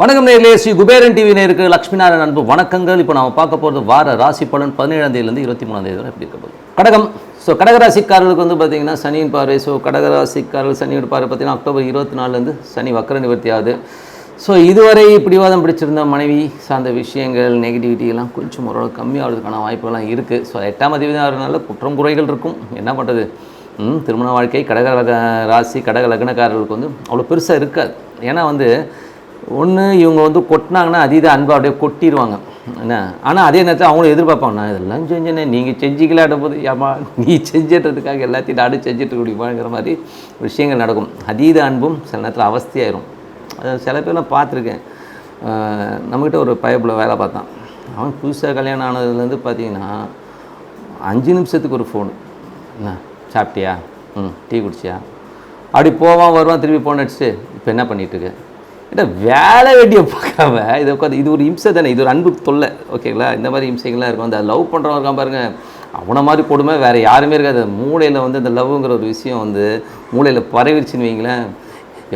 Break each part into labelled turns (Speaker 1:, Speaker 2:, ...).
Speaker 1: வணக்கம் நேர்களே ஸ்ரீ குபேரன் டிவி நேருக்கு லக்ஷ்மி நாராயண அன்பு வணக்கங்கள். இப்போ நம்ம பார்க்க போகிறது வார ராசி பலன் பதினேழாம் தேதியிலேருந்து இருபத்தி மூணாம் தேதி வரை எப்படி இருக்க போகுது? கடகம். ஸோ கடகராசிக்காரர்களுக்கு வந்து பார்த்தீங்கன்னா சனியின் பார்வை. ஸோ கடகராசிக்காரர்கள் சனியோட பார்வை பார்த்தீங்கன்னா அக்டோபர் இருபத்தி நாலுலேருந்து சனி வக்கர நிவர்த்தி ஆகுது. ஸோ இதுவரை பிடிவாதம் பிடிச்சிருந்த மனைவி சார்ந்த விஷயங்கள் நெகட்டிவிட்டி எல்லாம் கொஞ்சம் ஓரளவு கம்மியாகிறதுக்கான வாய்ப்புகள்லாம் இருக்குது ஸோ எட்டாம் அதிபதி ஆகிறதுனால குற்றம் குறைகள் இருக்கும். என்ன பண்ணுறது திருமண வாழ்க்கை கடக ராசி கடக லக்னக்காரர்களுக்கு வந்து அவ்வளோ பெருசாக இருக்காது. ஏன்னா வந்து ஒன்று இவங்க வந்து கொட்டினாங்கன்னா அதீத அன்பை அப்படியே கொட்டிடுவாங்க என்ன? ஆனால் அதே நேரத்தில் அவங்களும் எதிர்பார்ப்பாங்க நான் இதெல்லாம் செஞ்சேனே நீங்கள் செஞ்சிக்கலாட்ட போது ஏமா நீ செஞ்சிட்டதுக்காக எல்லாத்தையும் நாடு செஞ்சுட்டு முடியுமாங்கிற மாதிரி விஷயங்கள் நடக்கும். அதீத அன்பும் சில நேரத்தில் அவஸ்தையாயிரும். அது சில பேர்லாம் பார்த்துருக்கேன். நம்மக்கிட்ட ஒரு பயப்பில் வேலை பார்த்தான். அவன் புதுசாக கல்யாணம் ஆனதுலேருந்து பார்த்தீங்கன்னா அஞ்சு நிமிஷத்துக்கு ஒரு ஃபோனு என்ன? சாப்பிட்டியா? ம் டீ குடிச்சியா? அப்படி போவான் வருவான் திருப்பி ஃபோன் அடிச்சுட்டு இப்போ என்ன பண்ணிகிட்ருக்கு இருக்க இல்லை வேலை வெட்டியை பார்க்காம இதை உட்காந்து இது ஒரு இம்சை தானே இது ஒரு அன்பு தொல்லை ஓகேங்களா? இந்த மாதிரி இம்சைகள்லாம் இருக்கும். அந்த லவ் பண்ணுறவங்க இருக்கான் பாருங்கள் அவனை மாதிரி கொடுமை வேறு யாருமே இருக்காது. மூளையில் வந்து இந்த லவ்ங்கிற ஒரு விஷயம் வந்து மூளையில் பரவிடுச்சுன்னு வைங்களேன்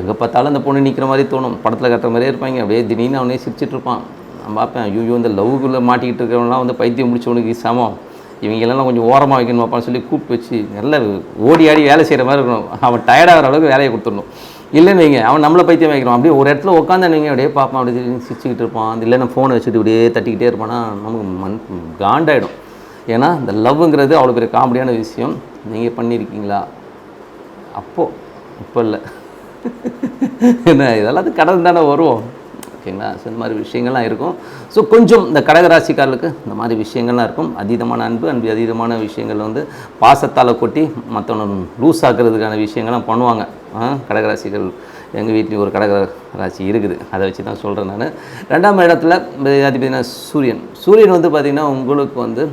Speaker 1: எங்கே பார்த்தாலும் அந்த பொண்ணு நிற்கிற மாதிரி தோணும். படத்தில் கட்டுற மாதிரியே இருப்பாங்க. அப்படியே திடீர்னு அவனே சிரிச்சிட்டு இருப்பான். நான் பார்ப்பேன் ஐயோ இந்த லவ்குள்ளே மாட்டிக்கிட்டு இருக்கிறவங்களாம் வந்து பைத்தியம் முடிச்சவனுக்கு சமம். இவங்களெல்லாம் கொஞ்சம் ஓரமாக வைக்கணும் அப்பான்னு சொல்லி கூப்பிட்டு வச்சு நல்லா ஓடி ஆடி வேலை செய்கிற மாதிரி இருக்கணும். அவன் டயர்டாகிற அளவுக்கு வேலையை கொடுத்துடணும். இல்லைன்னு வைங்க அவன் நம்மளை பைத்தியம் வைக்கிறான் அப்படியே ஒரு இடத்துல உட்காந்து நீங்க அப்படியே பார்ப்பான் அப்படியே சிரிச்சுக்கிட்டு இருப்பான். இல்லைன்னா ஃபோனை வச்சுட்டு இப்படியே தட்டிக்கிட்டே இருப்பானா நமக்கு மண் காண்டாயிடும். ஏன்னா இந்த லவ்ங்கிறது அவ்வளோ பெரிய காமெடியான விஷயம். நீங்கள் பண்ணியிருக்கீங்களா அப்போது இப்போ இல்லை. என்ன இதெல்லாம் அது கடந்து தானே வருவோம். ஓகேங்களா? ஸோ இந்த மாதிரி விஷயங்கள்லாம் இருக்கும். ஸோ கொஞ்சம் இந்த கடகராசிக்காரர்களுக்கு இந்த மாதிரி விஷயங்கள்லாம் இருக்கும். அதீதமான அன்பு அன்பு அதீதமான விஷயங்கள் வந்து பாசத்தால் கொட்டி மற்றவனை லூஸ் ஆக்குறதுக்கான விஷயங்கள்லாம் பண்ணுவாங்க. கடகராசிகள் எங்கள் வீட்லேயும் ஒரு கடக ராசி இருக்குது. அதை வச்சு தான் சொல்கிறேன் நான். ரெண்டாம் இடத்துல அதிபதினா சூரியன். சூரியன் வந்து பார்த்திங்கன்னா உங்களுக்கு வந்து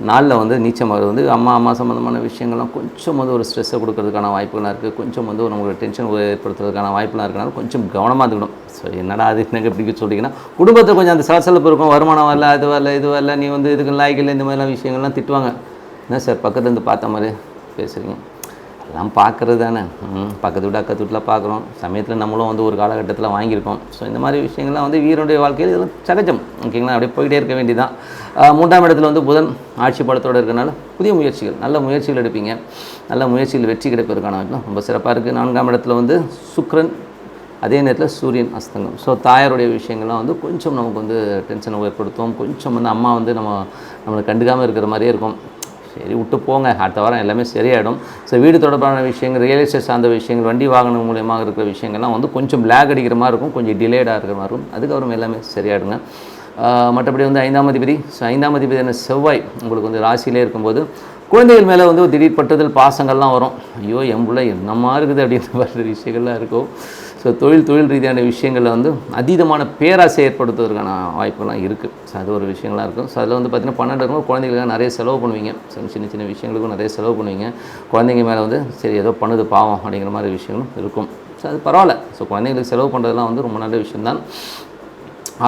Speaker 1: நாளில் வந்து நீச்சமாகிறது வந்து அம்மா அம்மா சம்மந்தமான விஷயங்கள்லாம் கொஞ்சம் வந்து ஒரு ஸ்ட்ரெஸ்ஸை கொடுக்கறதுக்கான வாய்ப்புகளாக இருக்குது கொஞ்சம் வந்து நமக்கு டென்ஷன் ஏற்படுத்துறதுக்கான வாய்ப்புலாம் இருக்கனால கொஞ்சம் கவனமாக இருந்துக்கணும் ஸோ என்னடா அது? எனக்கு எப்படி சொல்லிங்கன்னா குடும்பத்தை கொஞ்சம் அந்த சலசலப்பு இருக்கும். வருமானம் வரல அது வரல இது வரல நீ வந்து இதுக்கு லாய்க்கில் இந்த மாதிரிலாம் விஷயங்கள்லாம் திட்டுவாங்க. என்ன சார் பக்கத்துலேருந்து பார்த்த மாதிரி பேசுகிறீங்க எல்லாம் பார்க்குறது தானே. பக்கத்து வீட்டு அக்கத்து வீட்டில் பார்க்குறோம். சமயத்தில் நம்மளும் வந்து ஒரு காலகட்டத்தில் வாங்கியிருக்கோம். ஸோ இந்த மாதிரி விஷயங்கள்லாம் வந்து வீரனுடைய வாழ்க்கையில் இதெல்லாம் சகஜம். ஓகேங்களா? அப்படியே போயிட்டே இருக்க வேண்டியதான் மூன்றாம் இடத்துல வந்து புதன் ஆட்சி படத்தோடு இருக்கனால புதிய முயற்சிகள் நல்ல முயற்சிகள் எடுப்பீங்க. நல்ல முயற்சிகள் வெற்றி கிடைப்பதற்கான ரொம்ப சிறப்பாக இருக்குது நான்காம் இடத்துல வந்து சுக்ரன் அதே நேரத்தில் சூரியன் அஸ்தங்கம். ஸோ தாயாருடைய விஷயங்கள்லாம் வந்து கொஞ்சம் நமக்கு வந்து டென்ஷனை ஏற்படுத்தும். கொஞ்சம் வந்து அம்மா வந்து நம்ம நம்மளை கண்டுக்காமல் இருக்கிற மாதிரியே இருக்கும். சரி விட்டு போங்க. அடுத்த வாரம் எல்லாமே சரியாயிடும். ஸோ வீடு தொடர்பான விஷயங்கள் ரியல் எஸ்டேட் சார்ந்த விஷயங்கள் வண்டி வாகனம் மூலியமாக இருக்கிற விஷயங்கள்லாம் வந்து கொஞ்சம் லேக் அடிக்கிற மாதிரி இருக்கும் கொஞ்சம் டிலேடாக இருக்கிற மாதிரி இருக்கும். அதுக்கப்புறம் எல்லாமே சரியாயிடுங்க. மற்றபடி வந்து ஐந்தாம் அதிபதி. ஸோ ஐந்தாம் அதிபதியான என்ன செவ்வாய் உங்களுக்கு வந்து ராசியிலே இருக்கும்போது குழந்தைகள் மேலே வந்து ஒரு திடீர் பட்டுதல் பாசங்கள்லாம் வரும். ஐயோ என் என்னமா இருக்குது அப்படின்ற மாதிரி விஷயங்கள்லாம் இருக்கும். ஸோ தொழில் தொழில் ரீதியான விஷயங்களில் வந்து அதீதமான பேராசை ஏற்படுத்துவதற்கான வாய்ப்புலாம் இருக்குது ஸோ அது ஒரு விஷயங்களாக இருக்கும். ஸோ அதில் வந்து பார்த்திங்கன்னா பன்னெண்டு இருக்கும் நிறைய செலவு பண்ணுவீங்க. ஸோ சின்ன சின்ன விஷயங்களுக்கும் நிறைய செலவு பண்ணுவீங்க. குழந்தைங்க மேலே வந்து சரி ஏதோ பண்ணுது பாவம் அப்படிங்கிற மாதிரி விஷயங்களும் இருக்கும். ஸோ அது பரவாயில்ல. ஸோ குழந்தைங்களுக்கு செலவு பண்ணுறதுலாம் வந்து ரொம்ப நல்ல விஷயம்தான்.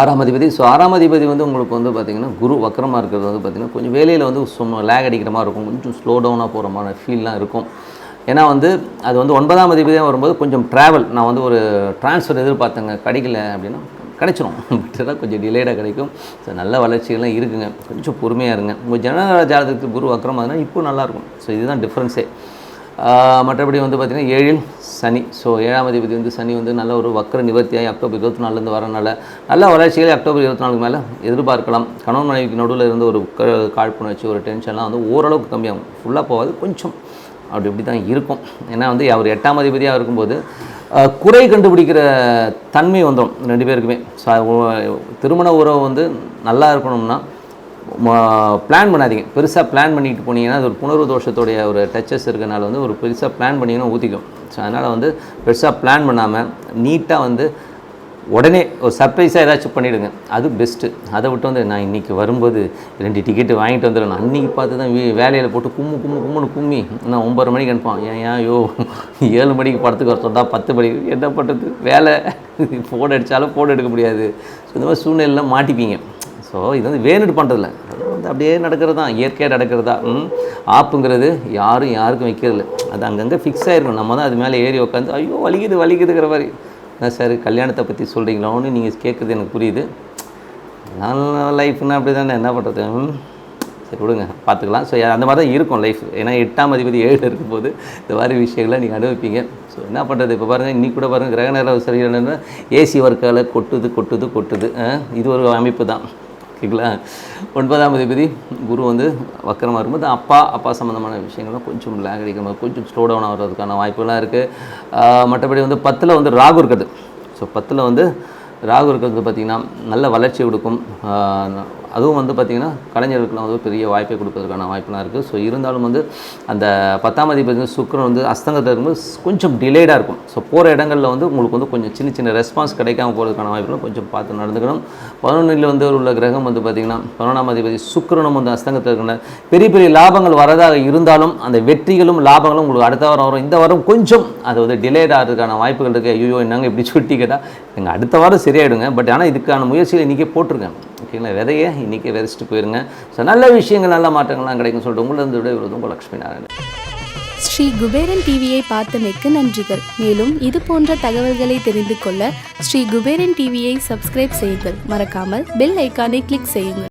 Speaker 1: ஆறாம் அதிபதி. ஸோ ஆறாம் அதிபதி வந்து உங்களுக்கு வந்து பார்த்திங்கன்னா குரு வக்கரமாக இருக்கிறது வந்து பார்த்திங்கன்னா கொஞ்சம் வேலையில் வந்து சும்மா லேக் அடிக்கிற மாதிரி இருக்கும். கொஞ்சம் ஸ்லோ டவுனாக போகிற மாதிரி ஃபீல்லாம் இருக்கும். ஏன்னா வந்து அது வந்து ஒன்பதாம் அதிபதியாக வரும்போது கொஞ்சம் ட்ராவல் நான் வந்து ஒரு ட்ரான்ஸ்ஃபர் எதிர்பார்த்தேங்க. கிடைக்கல அப்படின்னா கிடைச்சிரும். பட் கொஞ்சம் டிலேடாக கிடைக்கும். ஸோ நல்ல வளர்ச்சிகள்லாம் இருக்குங்க. கொஞ்சம் பொறுமையாக இருங்க. உங்கள் ஜனநாயக ஜாதகத்துக்கு குரு வக்கரம் அதனால் இப்போ நல்லாயிருக்கும் ஸோ இதுதான் டிஃப்ரென்ஸே மற்றபடி வந்து பார்த்திங்கன்னா ஏழில் சனி. ஸோ ஏழாம் அதிபதி வந்து சனி வந்து நல்ல ஒரு வக்கர நிவர்த்தியாகி அக்டோபர் இருபத்தி நாலுலேருந்து வரனால நல்ல வளர்ச்சிகளை அக்டோபர் இருபத்தி நாலுக்கு மேலே எதிர்பார்க்கலாம். கணவன் மனைவிக்கு நடுவில் இருந்து ஒரு காழ்ப்புணர்ச்சி ஒரு டென்ஷன்லாம் வந்து ஓரளவுக்கு கம்மியாகும். ஃபுல்லாக போகாது கொஞ்சம். அப்படி இப்படி தான் இருக்கும். ஏன்னா வந்து அவர் எட்டாம் அதிபதியாக இருக்கும்போது குறை கண்டுபிடிக்கிற தன்மை வந்துடும் ரெண்டு பேருக்குமே. ஸோ திருமண உறவு வந்து நல்லா இருக்கணும்னா பிளான் பண்ணாதீங்க. பெருசாக பிளான் பண்ணிட்டு போனீங்கன்னா அது ஒரு புனர்வு தோஷத்துடைய ஒரு டச்சஸ் இருக்கிறனால வந்து ஒரு பெருசாக பிளான் பண்ணிங்கன்னா ஊற்றிக்கும் ஸோ அதனால் வந்து பெருசாக பிளான் பண்ணாமல் நீட்டாக வந்து உடனே ஒரு சர்ப்ரைஸாக ஏதாச்சும் பண்ணிவிடுங்க அது பெஸ்ட்டு அதை விட்டு வந்து நான் இன்றைக்கி வரும்போது ரெண்டு டிக்கெட்டு வாங்கிட்டு வந்துடுறேன். அன்றைக்கி பார்த்து தான் வீ- வேலையில் போட்டு கும்மு கும்மு கும்முன்னு கும்மி. நான் ஒம்பது மணிக்கு அனுப்பான் ஏன் ஏன் யோ ஏழு மணிக்கு படத்துக்கு வர சொன்னால் பத்து மணிக்கு என்ன பண்ணுறது வேலை. ஃபோன் அடித்தாலும் ஃபோன் எடுக்க முடியாது. ஸோ இந்த மாதிரி சூழ்நிலையில் மாட்டிப்பீங்க. ஸோ இது வந்து வேணுட்டு பண்ணுறதில்ல வந்து அப்படியே நடக்கிறது? தான் இயற்கையாக நடக்கிறதா? ம். ஆப்புங்கிறது யாரும் யாருக்கும் வைக்கிறதில்ல. அது அங்கங்கே ஃபிக்ஸ் ஆகிருக்கும் நம்ம தான் அது மேலே ஏறி உட்காந்து ஐயோ வலிக்குது வலிக்குதுங்கிற மாதிரி. என்ன சார் கல்யாணத்தை பற்றி சொல்கிறீங்களோன்னு நீங்கள் கேட்குறது எனக்கு புரியுது. நான் லைஃப்னால் அப்படி தானே என்ன பண்ணுறது சரி விடுங்க பார்த்துக்கலாம் ஸோ அந்த மாதிரி தான் இருக்கும் லைஃப் ஏன்னா எட்டாம் அதிபதி ஏழு இருக்கும்போது இந்த மாதிரி விஷயங்களை நீங்கள் அனுபவிப்பீங்க. ஸோ என்ன பண்ணுறது இப்போ பாருங்கள் இன்னைக்கு கூட பாருங்கள் கிரக நேரம் சரியான ஏசி ஒர்க்கால் கொட்டுது கொட்டுது கொட்டுது. இது ஒரு அமைப்பு தான். ஓகேங்களா? ஒன்பதாம் அதிபதி குரு வந்து வக்கரமாக இருக்கும்போது அப்பா அப்பா சம்மந்தமான விஷயங்கள்லாம் கொஞ்சம் லேக் அடிக்கிற மாதிரி கொஞ்சம் ஸ்லோ டவுன் ஆகிறதுக்கான வாய்ப்புகள்லாம் இருக்குது மற்றபடி வந்து பத்தில் வந்து ராகு இருக்குது ஸோ பத்தில் வந்து ராகு இருக்கிறது பார்த்திங்கன்னா நல்ல வளர்ச்சி கொடுக்கும். அதுவும் வந்து பார்த்திங்கன்னா கலைஞர்களுக்குலாம் வந்து பெரிய வாய்ப்பை கொடுப்பதற்கான வாய்ப்புலாம் இருக்குது ஸோ இருந்தாலும் வந்து அந்த பத்தாம் தேதி பார்த்திங்கன்னா சுக்கரன் வந்து அஸ்தங்கத்தில் இருக்கும்போது கொஞ்சம் டிலேடாக இருக்கும். ஸோ போகிற இடங்களில் வந்து உங்களுக்கு வந்து கொஞ்சம் சின்ன சின்ன ரெஸ்பான்ஸ் கிடைக்காம போகிறதுக்கான வாய்ப்புலாம் கொஞ்சம் பார்த்து நடந்துக்கணும். பதினொன்றில் வந்து உள்ள கிரகம் வந்து பார்த்திங்கன்னா பதினொன்றாம் அதிபதி சுக்கரனும் வந்து அஸ்தங்கத்தில் இருக்கிற பெரிய பெரிய லாபங்கள் வரதாக இருந்தாலும் அந்த வெற்றிகளும் லாபங்களும் உங்களுக்கு அடுத்த வாரம் வரும். இந்த வாரம் கொஞ்சம் அது வந்து டிலேட் ஆகிறதுக்கான வாய்ப்புகள் இருக்குது ஐயோ என்னங்க இப்படி சுட்டி கேட்டால் எங்கள் அடுத்த வாரம் சரியாயிடுங்க. பட் ஆனால் இதுக்கான முயற்சிகளை இன்றைக்கே போட்டிருக்கேன் வாழ்க்கையில் விதையை இன்றைக்கி விதைச்சிட்டு போயிருங்க. ஸோ நல்ல விஷயங்கள் நல்ல மாற்றங்கள்லாம் கிடைக்கும் சொல்லிட்டு உங்களிருந்து விட விருதும் உங்கள் லக்ஷ்மி நாராயணன்.
Speaker 2: ஸ்ரீ குபேரன் டிவியை பார்த்தமைக்கு நன்றிகள். மேலும் இது போன்ற தகவல்களை தெரிந்து கொள்ள ஸ்ரீ குபேரன் டிவியை சப்ஸ்கிரைப் செய்யுங்கள். மறக்காமல் பெல் ஐக்கானை கிளிக் செய்யுங்கள்.